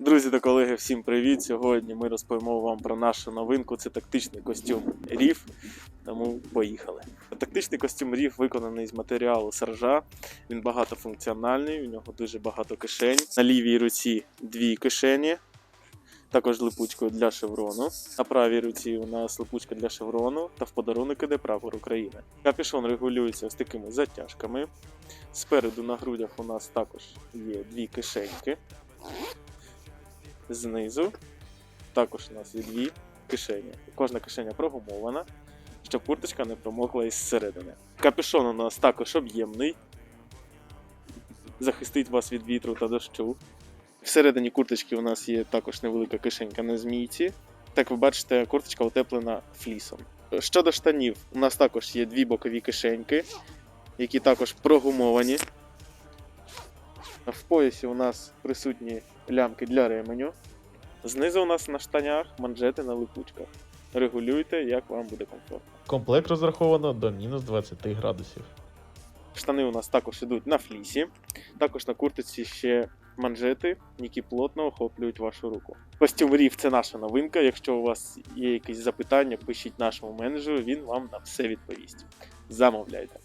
Друзі та колеги, всім привіт! Сьогодні ми розповімо вам про нашу новинку. Це тактичний костюм Ріф. Тому поїхали. Тактичний костюм Ріф виконаний з матеріалу саржа. Він багатофункціональний, у нього дуже багато кишень. На лівій руці дві кишені, також з липучкою для шеврону. На правій руці у нас липучка для шеврону та в подарунок іде прапор України. Капюшон регулюється ось такими затяжками. Спереду на грудях у нас також є дві кишеньки. Знизу також у нас є дві кишені. Кожна кишеня прогумована, щоб курточка не промокла із середини. Капюшон у нас також об'ємний. Захистить вас від вітру та дощу. Всередині курточки у нас є також невелика кишенька на змійці. Так ви бачите, курточка утеплена флісом. Щодо штанів, у нас також є дві бокові кишеньки, які також прогумовані. В поясі у нас присутні лямки для ременю. Знизу у нас на штанях манжети на липучках. Регулюйте, як вам буде комфортно. Комплект розраховано до мінус 20 градусів. Штани у нас також ідуть на флісі. Також на куртиці ще манжети, які плотно охоплюють вашу руку. Костюм Рів це наша новинка. Якщо у вас є якісь запитання, пишіть нашому менеджеру, він вам на все відповість. Замовляйте.